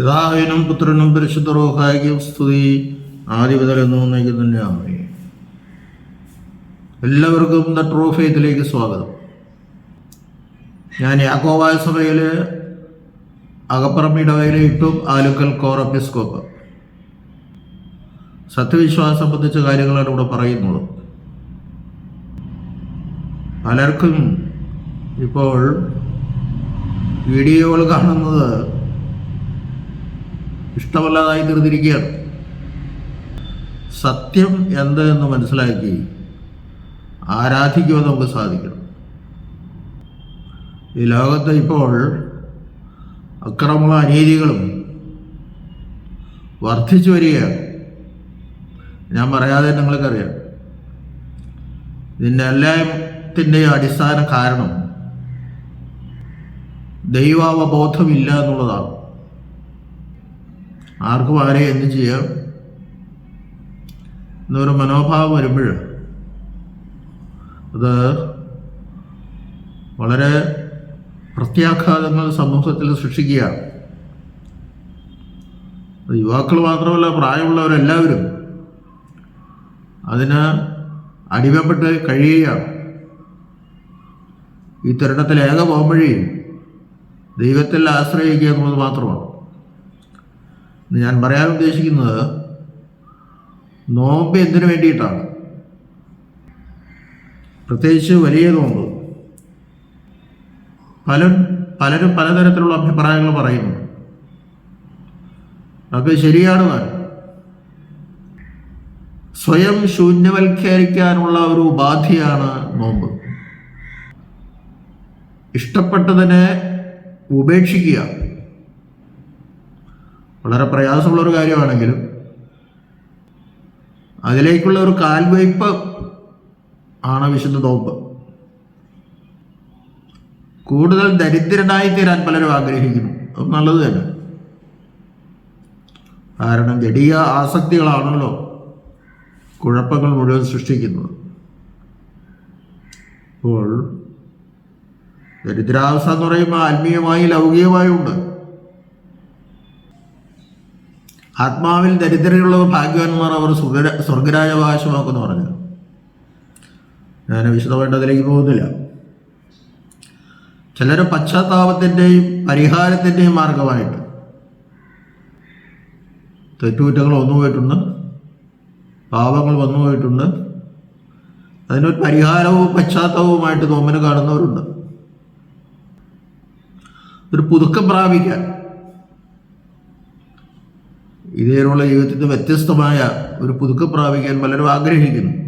പിതാവിനും പുത്രനും പരിശുദ്ധ റോഹായിക്കും സ്തുതി. തന്നെയാണ് എല്ലാവർക്കും ദ ട്രൂ സ്വാഗതം. ഞാൻ യാക്കോവായ സഭയിൽ അകപ്പറമ്പിടവയിലെ ഇട്ടും ആലുക്കൽ കോറപ്പിസ്കോപ്പ്. സത്യവിശ്വാസം സംബന്ധിച്ച കാര്യങ്ങളാണ് ഇവിടെ പറയുന്നത്. പലർക്കും ഇപ്പോൾ വീഡിയോകൾ കാണുന്നത് ഇഷ്ടമല്ലാതായി തീർന്നിരിക്കുകയാണ്. സത്യം എന്ത് എന്ന് മനസ്സിലാക്കി ആരാധിക്കുവാൻ നമുക്ക് സാധിക്കണം. ഈ ലോകത്ത് ഇപ്പോൾ അക്രമങ്ങളും അനീതികളും വർദ്ധിച്ചു വരികയാണ്. ഞാൻ പറയാതെ നിങ്ങൾക്കറിയാം. ഇതിന്റെ എല്ലാത്തിന്റെയും അടിസ്ഥാന കാരണം ദൈവാവബോധമില്ല എന്നുള്ളതാണ്. ആർക്കും ആരെ എന്ത് ചെയ്യാം? എന്നൊരു മനോഭാവം വരുമ്പോൾ അത് വളരെ പ്രത്യാഘാതങ്ങൾ സമൂഹത്തിൽ സൃഷ്ടിക്കുകയാണ് യുവാക്കൾ മാത്രമല്ല പ്രായമുള്ളവരെല്ലാവരും അതിന് അടിമപ്പെട്ട് കഴിയുകയാണ് ഈ തരുണത്തിൽ ഏക ദൈവത്തിൽ ആശ്രയിക്കുക എന്നുള്ളത് മാത്രമാണ്. ഞാൻ പറയാൻ ഉദ്ദേശിക്കുന്നത് നോമ്പ് എന്തിനു വേണ്ടിയിട്ടാണ്? പ്രത്യേകിച്ച് വലിയ നോമ്പ്. പല പലരും പലതരത്തിലുള്ള അഭിപ്രായങ്ങൾ പറയുന്നു. അതൊക്കെ ശരിയാണ് താൻ. സ്വയം ശൂന്യവൽക്കരിക്കാനുള്ള ഒരു ഉപാധിയാണ് നോമ്പ്. ഇഷ്ടപ്പെട്ടതിനെ ഉപേക്ഷിക്കുക. വളരെ പ്രയാസമുള്ള ഒരു കാര്യമാണെങ്കിലും അതിലേക്കുള്ള ഒരു കാൽവയ്പ് ആണ് വിശുദ്ധ തോപ്പ്. കൂടുതൽ ദരിദ്രനായി തീരാൻ പലരും ആഗ്രഹിക്കുന്നു. അത് നല്ലത് തന്നെ. കാരണം ജടീയ ആസക്തികളാണല്ലോ കുഴപ്പങ്ങൾ മുഴുവൻ സൃഷ്ടിക്കുന്നത്. അപ്പോൾ ദരിദ്രാവസ്ഥ എന്ന് പറയുമ്പോൾ ആത്മീയമായി ലൗകികമായും ഉണ്ട്. ആത്മാവിൽ ദരിദ്രരുള്ളവർ ഭാഗ്യവാന്മാർ അവർ സ്വർഗ സ്വർഗരാജാവകാശമാക്കുമെന്ന് പറഞ്ഞു. ഞാൻ വിശദമായിട്ട് അതിലേക്ക് പോകുന്നില്ല. ചിലർ പശ്ചാത്താപത്തിന്റെയും പരിഹാരത്തിന്റെയും മാർഗമായിട്ട് തെറ്റുകുറ്റങ്ങൾ വന്നു പോയിട്ടുണ്ട് പാപങ്ങൾ വന്നു പോയിട്ടുണ്ട്. അതിനൊരു പരിഹാരവും പശ്ചാത്തലവുമായിട്ട് നോമ്പിന് കാണുന്നവരുണ്ട്. ഒരു പുതുക്കം പ്രാപിക്കാൻ ഇതേയുള്ള ജീവിതത്തിൽ വ്യത്യസ്തമായ ഒരു പുതുക്കം പ്രാപിക്കാൻ പലരും ആഗ്രഹിക്കുന്നു.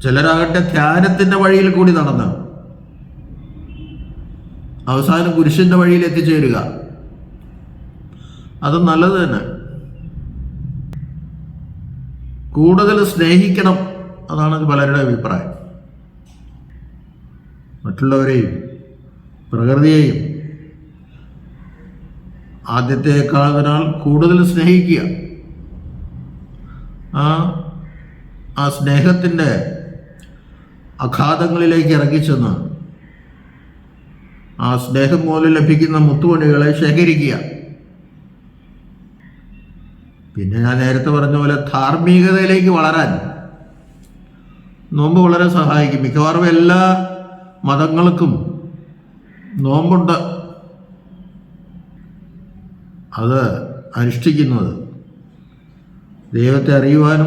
ചിലരാകട്ടെ ധ്യാനത്തിന്റെ വഴിയിൽ കൂടി നടന്ന് അവസാനം കുരിശിന്റെ വഴിയിൽ എത്തിച്ചേരുക. അത് നല്ലത് തന്നെ. കൂടുതൽ സ്നേഹിക്കണം അതാണ് പലരുടെ അഭിപ്രായം. മറ്റുള്ളവരെയും പ്രകൃതിയെയും ആദ്യത്തെക്കാളതിനാൽ കൂടുതൽ സ്നേഹിക്കുക. ആ ആ സ്നേഹത്തിന്റെ അഘാതങ്ങളിലേക്ക് ഇറങ്ങിച്ചെന്ന് ആ സ്നേഹം മൂലം ലഭിക്കുന്ന മുത്തുമണികളെ ശേഖരിക്കുക. പിന്നെ ഞാൻ നേരത്തെ പറഞ്ഞ പോലെ ധാർമ്മികതയിലേക്ക് വളരാൻ നോമ്പ് വളരെ സഹായിക്കും. മിക്കവാറും എല്ലാ മതങ്ങൾക്കും നോമ്പുണ്ട്. അത് അനുഷ്ഠിക്കുന്നത്. ദൈവത്തെ അറിയുവാനും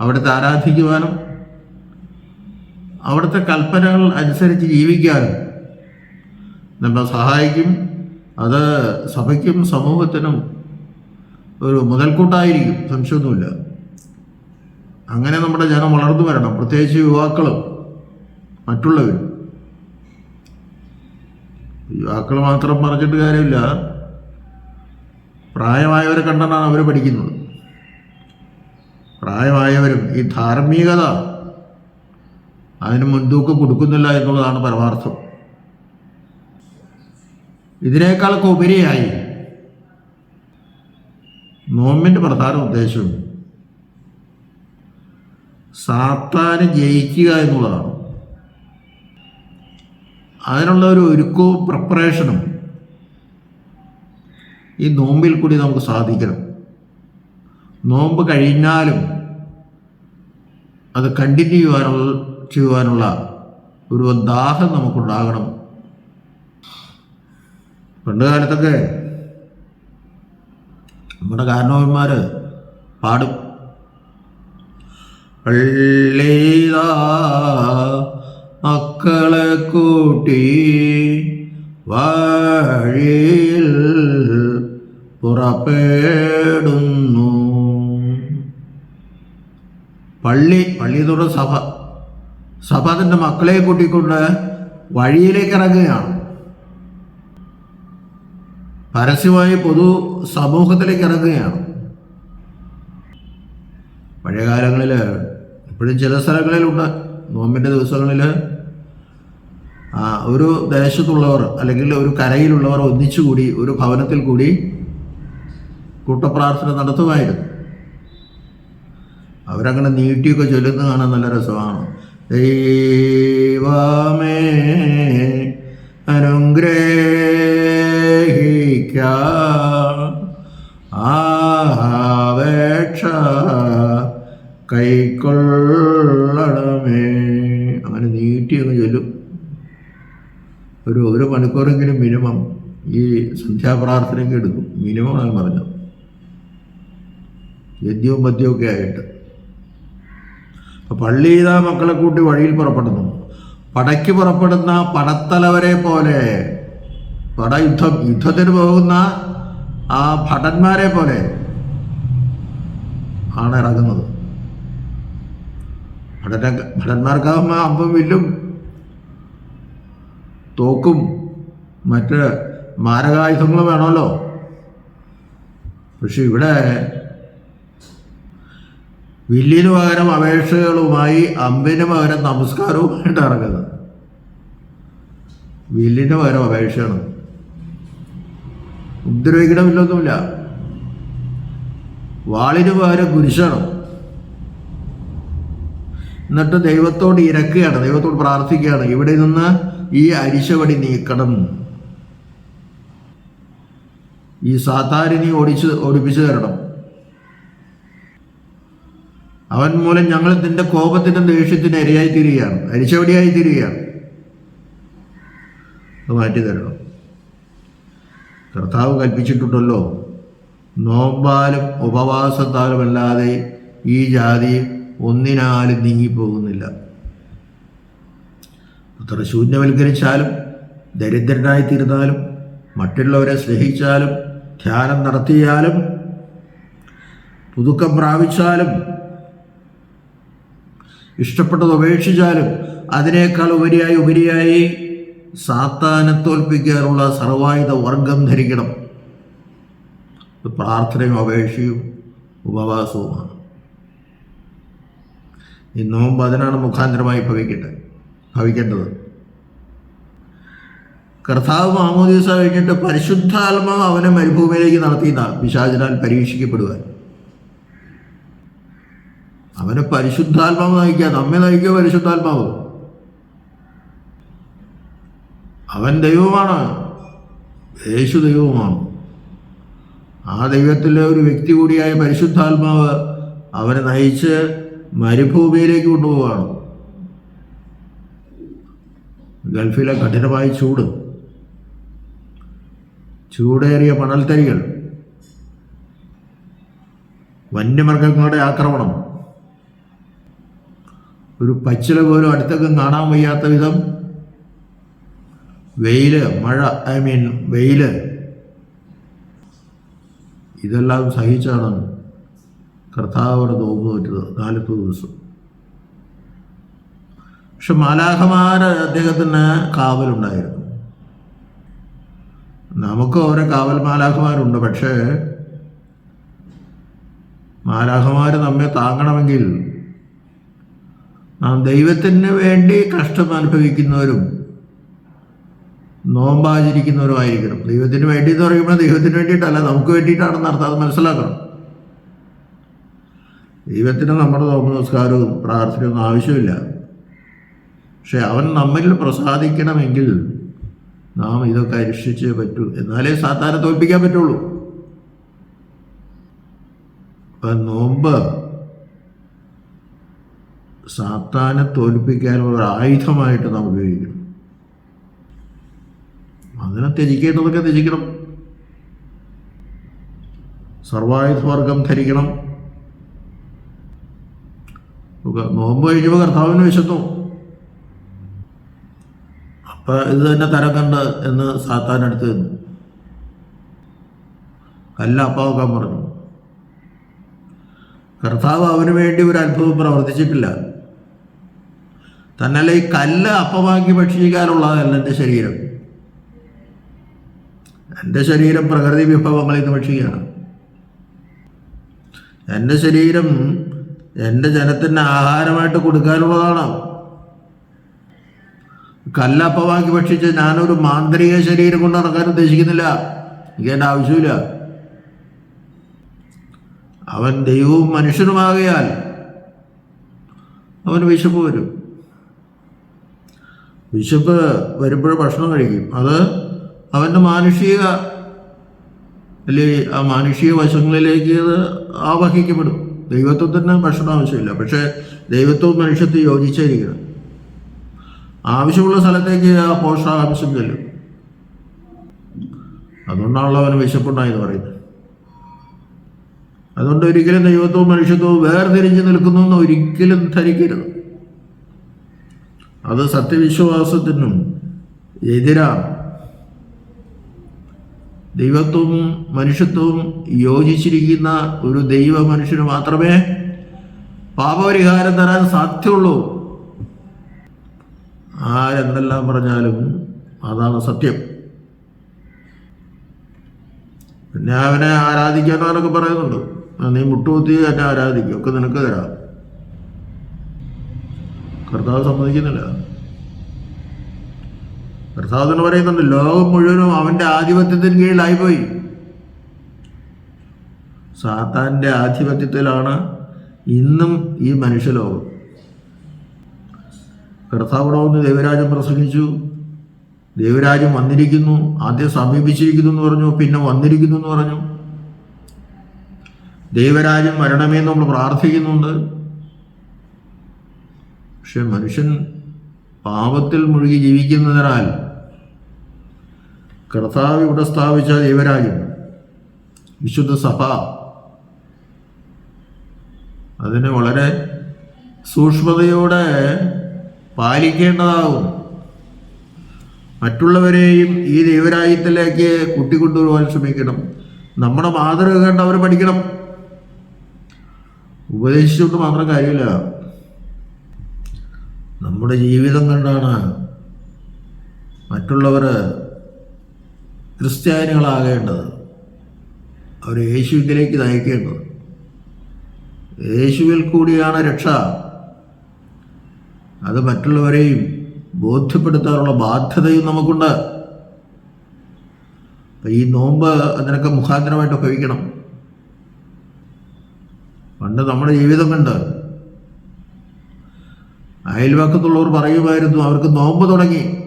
അവിടുത്തെ ആരാധിക്കുവാനും അവിടുത്തെ കൽപ്പനകൾ അനുസരിച്ച് ജീവിക്കാനും നമ്മളെ സഹായിക്കും. അത് സഭയ്ക്കും സമൂഹത്തിനും ഒരു മുതൽക്കൂട്ടായിരിക്കും സംശയമൊന്നുമില്ല. അങ്ങനെ നമ്മുടെ ജനം വളർന്നു വരണം. പ്രത്യേകിച്ച് യുവാക്കളും മറ്റുള്ളവരും. യുവാക്കൾ മാത്രം പറഞ്ഞിട്ട് കാര്യമില്ല. പ്രായമായവരെ കണ്ടാണ് അവർ പഠിക്കുന്നത്. പ്രായമായവരും ഈ ധാർമ്മികത അതിന് മുൻതൂക്കം കൊടുക്കുന്നില്ല എന്നുള്ളതാണ് പരമാർത്ഥം. ഇതിനേക്കാളൊക്കെ ഉപരിയായി നോമ്പിന്റെ പ്രധാന ഉദ്ദേശം സാത്താന് ജയിക്കുക എന്നുള്ളതാണ്. അതിനുള്ള ഒരു ഒരുക്കവും പ്രിപ്പറേഷനും ഈ നോമ്പിൽ കൂടി നമുക്ക് സാധിക്കണം. നോമ്പ് കഴിഞ്ഞാലും അത് കണ്ടിന്യൂ ചെയ്യാനുള്ള ചെയ്യുവാനുള്ള ഒരു ദാഹം നമുക്കുണ്ടാകണം. പണ്ട് കാലത്തൊക്കെ നമ്മുടെ കാരണവന്മാർ പാടും. മക്കളെ കൂട്ടി വഴിയിൽ പുറപ്പെടുന്നു. പള്ളി പള്ളി എന്ന് സഭ സഭ തന്റെ മക്കളെ കൂട്ടിക്കൊണ്ട് വഴിയിലേക്ക് ഇറങ്ങുകയാണ്. പരസ്യമായി പൊതു സമൂഹത്തിലേക്ക് ഇറങ്ങുകയാണ്. പഴയ കാലങ്ങളിൽ ഇപ്പോഴും ചില സ്ഥലങ്ങളിലുണ്ട്. നോമ്പിന്റെ ദിവസങ്ങളിൽ ഒരു ദേശത്തുള്ളവർ അല്ലെങ്കിൽ ഒരു കരയിലുള്ളവർ ഒന്നിച്ചുകൂടി ഒരു ഭവനത്തിൽ കൂടി കൂട്ടപ്രാർത്ഥന നടത്തുമായിരുന്നു. അവരങ്ങനെ നീട്ടിയൊക്കെ ചൊല്ലുന്നത് കാണാൻ നല്ല രസമാണ്. ദൈവമേ അനുഗ്രഹിക്ക. ആവേക്ഷ കൈക്കൊള്ളണമേ. അങ്ങനെ നീട്ടിയൊക്കെ ചൊല്ലും. ഒരു ഒരു മണിക്കൂറെങ്കിലും മിനിമം ഈ സന്ധ്യാപ്രാർത്ഥനയ്ക്ക് എടുക്കും. മിനിമം ആണ് പറഞ്ഞത്. ഗദ്യവും മദ്യമൊക്കെ ആയിട്ട്. അപ്പൊ ചെയ്താൽ മക്കളെ കൂട്ടി വഴിയിൽ പുറപ്പെടുന്നു. പടയ്ക്ക് പുറപ്പെടുന്ന പടത്തലവരെ പോലെ പടയുദ്ധം യുദ്ധത്തിന് പോകുന്ന ആ ഭടന്മാരെ പോലെ ആണ് ഇറങ്ങുന്നത്. ഭടന ഭടന്മാർക്കാകുമ്പോൾ അമ്പും വില്ലും തോക്കും മറ്റ് മാരകായുധങ്ങളും വേണമല്ലോ. പക്ഷെ ഇവിടെ വില്ലിന് പകരം അപേക്ഷകളുമായി അമ്പിന് പകരം നമസ്കാരവുമായിട്ട് ഇറങ്ങുന്നത് വില്ലിന് പകരം അപേക്ഷയാണ്. ഉപദ്രവിക്കണമില്ലൊന്നുമില്ല വാളിന് പകരം കുരിശാണ്. എന്നിട്ട് ദൈവത്തോട് ഇരക്കുകയാണ്. ദൈവത്തോട് പ്രാർത്ഥിക്കുകയാണ്. ഇവിടെ നിന്ന് ഈ അരിശവടി നീക്കണം. ഈ സാത്താരിനി ഓടിച്ച് ഓടിപ്പിച്ചു തരണം. അവൻ മൂലം ഞങ്ങൾ നിന്റെ കോപത്തിന്റെ ദേഷ്യത്തിന് ഇരയായി തീരുകയാണ്. അരിച്ചവടിയായി തീരുകയാണ്. അത് മാറ്റി തരണം. കർത്താവ് കൽപ്പിച്ചിട്ടുണ്ടല്ലോ നോമ്പാലും ഉപവാസത്താലും അല്ലാതെ ഈ ജാതി ഒന്നിനാലും നീങ്ങിപ്പോകുന്നില്ല. അത്ര ശൂന്യവൽക്കരിച്ചാലും ദരിദ്രനായി തീർന്നാലും മറ്റുള്ളവരെ സ്നേഹിച്ചാലും ധ്യാനം നടത്തിയാലും പുതുക്കം പ്രാപിച്ചാലും ഇഷ്ടപ്പെട്ടത് ഉപേക്ഷിച്ചാലും അതിനേക്കാൾ ഉപരിയായി ഉപരിയായി സാത്താനെ തോൽപ്പിക്കാനുള്ള സർവായുധ വർഗം ധരിക്കണം. പ്രാർത്ഥനയും അപേക്ഷയും ഉപവാസവുമാണ്. ഈ നോമ്പ് അതിനാണ് മുഖാന്തരമായി ഭവിക്കട്ടെ ഭവിക്കേണ്ടത്. കർത്താവ് മാമോദീസ കഴിഞ്ഞിട്ട് പരിശുദ്ധാത്മാവ് അവനെ മരുഭൂമിയിലേക്ക് നടത്തിയതാണ് പിശാചിനാൽ പരീക്ഷിക്കപ്പെടുവാൻ. അവനെ പരിശുദ്ധാത്മാവ് നയിക്കുക നമ്മെ നയിക്കുക പരിശുദ്ധാത്മാവ്? അവൻ ദൈവമാണ്. യേശു ദൈവമാണ്. ആ ദൈവത്തിലെ ഒരു വ്യക്തി കൂടിയായ പരിശുദ്ധാത്മാവ് അവനെ നയിച്ച് മരുഭൂമിയിലേക്ക് കൊണ്ടുപോവാണ് ഗൾഫിലെ കഠിനമായ ചൂട്. ചൂടേറിയ മണൽത്തരികൾ. വന്യമൃഗങ്ങളുടെ ആക്രമണം. ഒരു പച്ചില പോലും അടുത്തൊക്കെ കാണാൻ വയ്യാത്ത വിധം വെയിൽ മഴ ഐ മീൻ വെയിൽ. ഇതെല്ലാം സഹിച്ചാണ് കർത്താവ് അവിടെ തോന്നു പറ്റുന്നത് കാലത്ത് ദിവസം. പക്ഷെ മാലാഖമാര് അദ്ദേഹത്തിന് കാവലുണ്ടായിരുന്നു. നമുക്ക് ഓരോ കാവൽ മാലാഖമാരുണ്ട് പക്ഷേ മാലാഖമാർ നമ്മെ താങ്ങണമെങ്കിൽ ദൈവത്തിന് വേണ്ടി കഷ്ടം അനുഭവിക്കുന്നവരും നോമ്പാചരിക്കുന്നവരും ആയിരിക്കണം. ദൈവത്തിന് വേണ്ടി എന്ന് പറയുമ്പോൾ ദൈവത്തിന് വേണ്ടിയിട്ടല്ല നമുക്ക് വേണ്ടിയിട്ടാണെന്ന് അർത്ഥം അത് മനസ്സിലാക്കണം. ദൈവത്തിന് നമ്മുടെ നോമ്പ് നമസ്കാരവും പ്രാർത്ഥനയൊന്നും ആവശ്യമില്ല. പക്ഷെ അവൻ നമ്മിൽ പ്രസാദിക്കണമെങ്കിൽ നാം ഇതൊക്കെ അനുഷ്ഠിച്ചേ പറ്റൂ. എന്നാലേ സാത്താനെ തോൽപ്പിക്കാൻ പറ്റുള്ളൂ. അപ്പം നോമ്പ് സാത്താനെ തോൽപ്പിക്കാനുള്ള ഒരു ആയുധമായിട്ട് നാം ഉപയോഗിക്കണം. അതിനെ ത്യജിക്കേണ്ടതൊക്കെ ത്യജിക്കണം. സർവായുധവർഗം ധരിക്കണം. നോമ്പ് കഴിച്ചപ്പോൾ കർത്താവിന് വിശന്നു അപ്പം ഇത് തന്നെ തരം കണ്ട് എന്ന് സാത്താൻ എടുത്തു തന്നു കല്ല അപ്പാക്കാൻ പറഞ്ഞു. കർത്താവ് അവന് വേണ്ടി ഒരു അത്ഭുതം പ്രവർത്തിച്ചിട്ടില്ല. തന്നല്ല ഈ കല്ല് അപ്പമാക്കി ഭക്ഷിക്കാനുള്ളതല്ല എന്റെ ശരീരം. എന്റെ ശരീരം പ്രകൃതി വിഭവങ്ങളിൽ നിന്ന് ഭക്ഷിക്കുകയാണ്. എന്റെ ശരീരം എന്റെ ജനത്തിന് ആഹാരമായിട്ട് കൊടുക്കാനുള്ളതാണ്. കല്ലപ്പമാക്കി ഭക്ഷിച്ച് ഞാനൊരു മാന്ത്രിക ശരീരം കൊണ്ട് നടക്കാൻ ഉദ്ദേശിക്കുന്നില്ല. എനിക്ക് എന്റെ ആവശ്യമില്ല. അവൻ ദൈവവും മനുഷ്യനുമാകയാൽ അവന് വിശപ്പ് വരും. വിശപ്പ് വരുമ്പോൾ ഭക്ഷണം കഴിക്കും. അത് അവന്റെ മാനുഷിക അല്ലെ ആ മാനുഷിക വശങ്ങളിലേക്ക് അത് ആവഹിക്കപ്പെടും. ദൈവത്വത്തിന് ഭക്ഷണം ആവശ്യമില്ല. പക്ഷേ ദൈവത്വവും മനുഷ്യത്തെ യോജിച്ചായിരിക്കണം ആവശ്യമുള്ള സ്ഥലത്തേക്ക് ആ പോഷകാംശം ചെല്ലും അതുകൊണ്ടാണല്ലോ അവന് വിശപ്പുണ്ടായെന്ന് പറയുന്നത്. അതുകൊണ്ട് ഒരിക്കലും ദൈവത്വവും മനുഷ്യത്വവും വേർതിരിഞ്ഞ് നിൽക്കുന്നു എന്ന് ഒരിക്കലും ധരിക്കരുത്. അത് സത്യവിശ്വാസത്തിനും എതിരാണ്. ദൈവത്വവും മനുഷ്യത്വവും യോജിച്ചിരിക്കുന്ന ഒരു ദൈവ മനുഷ്യന് മാത്രമേ പാപപരിഹാരം തരാൻ സാധ്യമുള്ളൂ ആരെന്തെല്ലാം പറഞ്ഞാലും അതാണ് സത്യം. പിന്നെ അവനെ ആരാധിക്കാനൊക്കെ പറയുന്നുണ്ട്. നീ മുട്ടുകുത്തി എന്നെ ആരാധിക്കും. ഒക്കെ നിനക്ക് തരാം. കർത്താവ് സമ്മതിക്കുന്നില്ല. കർത്താവ് തന്നെ പറയുന്നുണ്ട് ലോകം മുഴുവനും അവന്റെ ആധിപത്യത്തിന് കീഴിലായിപ്പോയി. സാത്താന്റെ ആധിപത്യത്തിലാണ് ഇന്നും ഈ മനുഷ്യലോകം. കർത്താവിടെ വന്ന് ദൈവരാജം പ്രസംഗിച്ചു. ദൈവരാജ്യം വന്നിരിക്കുന്നു ആദ്യം സമീപിച്ചിരിക്കുന്നു എന്ന് പറഞ്ഞു പിന്നെ വന്നിരിക്കുന്നു എന്ന് പറഞ്ഞു. ദൈവരാജ്യം വരണമേ എന്ന് നമ്മൾ പ്രാർത്ഥിക്കുന്നുണ്ട്. പക്ഷെ മനുഷ്യൻ പാപത്തിൽ മുഴുകി ജീവിക്കുന്നതിനാൽ കർത്താവ് ഇവിടെ സ്ഥാപിച്ച ദൈവരാജ്യം വിശുദ്ധ സഭ അതിനെ വളരെ സൂക്ഷ്മതയോടെ പാലിക്കേണ്ടതാകും. മറ്റുള്ളവരെയും ഈ ദൈവരാജ്യത്തിലേക്ക് കൂട്ടിക്കൊണ്ടുവരുവാൻ ശ്രമിക്കണം. നമ്മുടെ മാതൃക കണ്ട് അവർ പഠിക്കണം. ഉപദേശിച്ചുകൊണ്ട് മാത്രം കാര്യമില്ല. നമ്മുടെ ജീവിതം കണ്ടാണ് മറ്റുള്ളവർ ക്രിസ്ത്യാനികളാകേണ്ടത്. അവർ യേശുവിലേക്ക് നയിക്കേണ്ടത്. യേശുവിൽ കൂടിയാണ് രക്ഷ. അത് മറ്റുള്ളവരെയും ബോധ്യപ്പെടുത്താനുള്ള ബാധ്യതയും നമുക്കുണ്ട്. ഈ നോമ്പ് അതിനൊക്കെ മുഖാന്തരമായിട്ട് ഉപയോഗിക്കണം. പണ്ട് നമ്മുടെ ജീവിതം കണ്ട് അയൽവക്കത്തുള്ളവർ പറയുമായിരുന്നു അവർക്ക് നോമ്പ് തുടങ്ങി.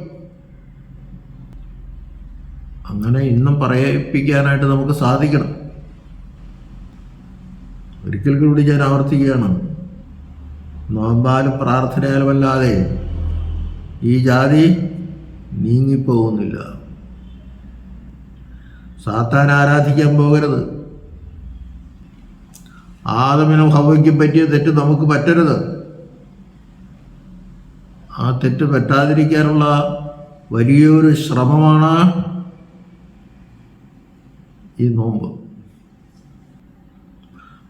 അങ്ങനെ ഇന്നും പറയിപ്പിക്കാനായിട്ട് നമുക്ക് സാധിക്കണം. ഒരിക്കൽ കൂടി ഞാൻ ആവർത്തിക്കുകയാണ്. നോമ്പാലും പ്രാർത്ഥനയാലും അല്ലാതെ ഈ ജാതി നീങ്ങിപ്പോകുന്നില്ല. സാത്താൻ ആരാധിക്കാൻ പോകരുത്. ആദമിനും ഹവയ്ക്കും പറ്റിയ തെറ്റ് നമുക്ക് പറ്റരുത്. ആ തെറ്റ് പറ്റാതിരിക്കാനുള്ള വലിയൊരു ശ്രമമാണ് ഈ നോമ്പ്.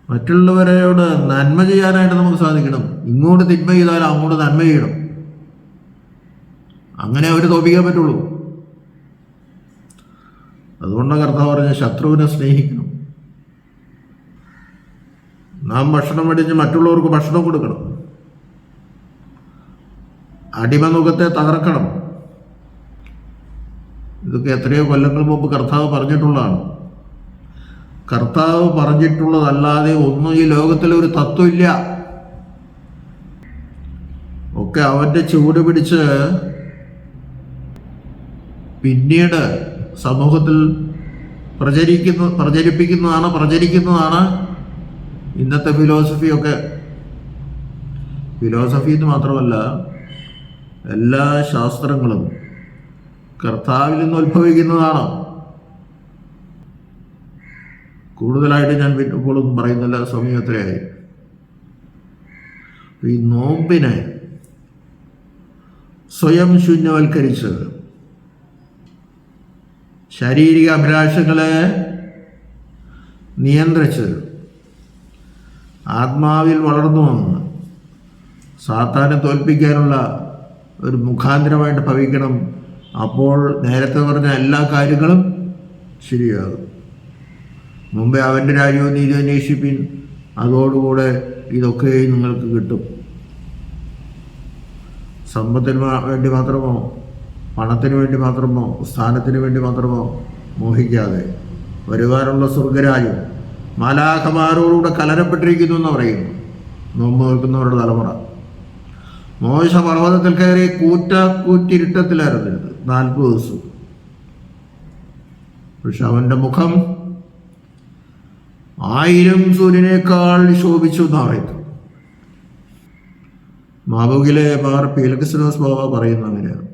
മറ്റുള്ളവരോട് നന്മ ചെയ്യാനായിട്ട് നമുക്ക് സാധിക്കണം. ഇങ്ങോട്ട് തിന്മ ചെയ്താൽ അങ്ങോട്ട് നന്മ ചെയ്യണം. അങ്ങനെ അവർ തോപ്പിക്കാൻ പറ്റുള്ളൂ. അതുകൊണ്ട് കർത്താവ് പറഞ്ഞ ശത്രുവിനെ സ്നേഹിക്കണം. നാം ഭക്ഷണം മേടിച്ച് മറ്റുള്ളവർക്ക് ഭക്ഷണം കൊടുക്കണം. അടിമമുഖത്തെ തകർക്കണം. ഇതൊക്കെ എത്രയോ കൊല്ലങ്ങൾ മുമ്പ് കർത്താവ് പറഞ്ഞിട്ടുള്ളതാണ്. കർത്താവ് പറഞ്ഞിട്ടുള്ളതല്ലാതെ ഒന്നും ഈ ലോകത്തിൽ ഒരു തത്വമില്ല ഒക്കെ അവന്റെ ചൂട് പിടിച്ച് പിന്നീട് സമൂഹത്തിൽ പ്രചരിക്കുന്ന പ്രചരിപ്പിക്കുന്നതാണ് പ്രചരിക്കുന്നതാണ് ഇന്നത്തെ ഫിലോസഫിയൊക്കെ ഫിലോസഫി എന്ന് മാത്രമല്ല എല്ലാ ശാസ്ത്രങ്ങളും കർത്താവിൽ നിന്ന് ഉത്ഭവിക്കുന്നതാണ്. കൂടുതലായിട്ട് ഞാൻ ഇപ്പോഴും പറയുന്നില്ല സമയത്തിലായി ഈ നോമ്പിനെ സ്വയം ശൂന്യവൽക്കരിച്ച് ശാരീരിക അഭിലാഷങ്ങളെ നിയന്ത്രിച്ച് ആത്മാവിൽ വളർന്നു വന്ന് സാത്താനെ തോൽപ്പിക്കാനുള്ള ഒരു മുഖാന്തരമായിട്ട് ഭവിക്കണം അപ്പോൾ നേരത്തെ പറഞ്ഞ എല്ലാ കാര്യങ്ങളും ശരിയാകും. മുമ്പേ അവന്റെ രാജ്യവും നീതി അന്വേഷിപ്പിൻ. അതോടുകൂടെ ഇതൊക്കെ നിങ്ങൾക്ക് കിട്ടും. സമ്പത്തിന് വേണ്ടി മാത്രമോ പണത്തിന് വേണ്ടി മാത്രമോ സ്ഥാനത്തിന് വേണ്ടി മാത്രമോ മോഹിക്കാതെ വരുവാനുള്ള സ്വർഗരാജ്യം മാലാഖമാരോടുകൂടെ കലരപ്പെട്ടിരിക്കുന്നു എന്ന് പറയുന്നു. നോമ്പ് നിൽക്കുന്നവരുടെ തലമുറ. മോശ പർവതത്തിൽ കയറി കൂറ്റ കൂറ്റിരുട്ടത്തിലായിരുന്നത് നാൽപ്പത് ദിവസം. പക്ഷെ അവന്റെ മുഖം ആയിരം സൂര്യനേക്കാൾ ശോഭിച്ചു എന്നാണ് പറയുന്നത് മാബുകിലെ മാർ പീലക്സിനോസ് ബാബ പറയുന്ന അങ്ങനെയാണ്.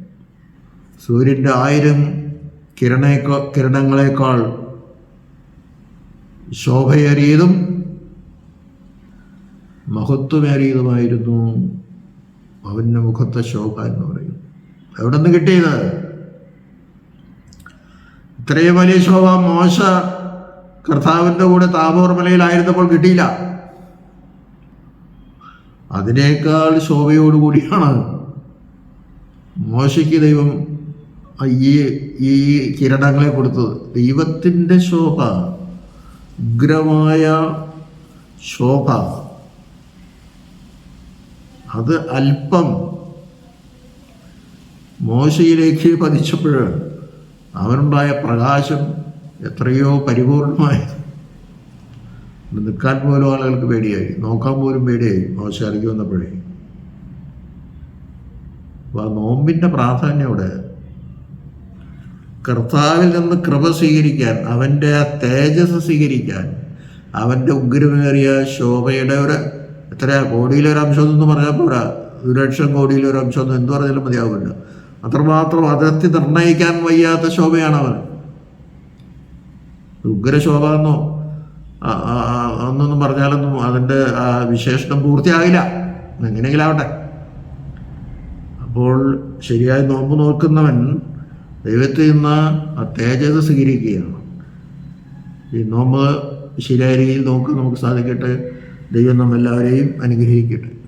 സൂര്യന്റെ ആയിരം കിരണേക്കാ കിരണങ്ങളെക്കാൾ ശോഭയേറിയതും മഹത്വമേറിയതുമായിരുന്നു അവന്റെ മുഖത്തെ ശോഭ എന്ന് പറയും. എവിടെ നിന്ന് കിട്ടിയത്? ഇത്രയും വലിയ ശോഭ മോശ കർത്താവിന്റെ കൂടെ താപോർ മലയിലായിരുന്നപ്പോൾ കിട്ടിയില്ല. അതിനേക്കാൾ ശോഭയോടുകൂടിയാണ് മോശയ്ക്ക് ദൈവം ഈ ഈ കിരണങ്ങളെ കൊടുത്തത്. ദൈവത്തിന്റെ ശോഭ ഉഗ്രമായ ശോഭ. അത് അല്പം മോശയിലേക്ക് പതിച്ചപ്പോൾ അവനുണ്ടായ പ്രകാശം എത്രയോ പരിപൂർണമായി. നിൽക്കാൻ പോലും ആളുകൾക്ക് പേടിയായി. നോക്കാൻ പോലും പേടിയായി. മോശ ഇറങ്ങി വന്നപ്പോഴേ. അപ്പോൾ ആ നോമ്പിന്റെ പ്രാധാന്യം അവിടെ. കർത്താവിൽ നിന്ന് കൃപ സ്വീകരിക്കാൻ അവന്റെ ആ തേജസ് സ്വീകരിക്കാൻ അവന്റെ ഉഗ്രമേറിയ ശോഭയുടെ ഒരു എത്ര കോടിയിലൊരു അംശം എന്ന് പറഞ്ഞാൽ പോരാ. ഒരു ലക്ഷം കോടിയിലൊരു അംശം എന്ന് എന്ത് പറഞ്ഞാലും മതിയാവില്ല അത്രമാത്രം അതിർത്തി നിർണയിക്കാൻ വയ്യാത്ത ശോഭയാണ് അവൻ ഉഗ്രശോഭ എന്നോ എന്നൊന്നും പറഞ്ഞാലൊന്നും അതിന്റെ വിശേഷണം പൂർത്തിയാകില്ല. എങ്ങനെയെങ്കിലും ആവട്ടെ അപ്പോൾ ശരിയായി നോമ്പ് നോക്കുന്നവൻ ദൈവത്തിൽ നിന്ന് തേജസ് സ്വീകരിക്കുകയാണ്. ഈ നോമ്പ് ശരിയായ രീതിയിൽ നോക്കാൻ നമുക്ക് സാധിക്കട്ടെ. ദൈവം നമ്മെല്ലാവരെയും അനുഗ്രഹിക്കട്ടെ.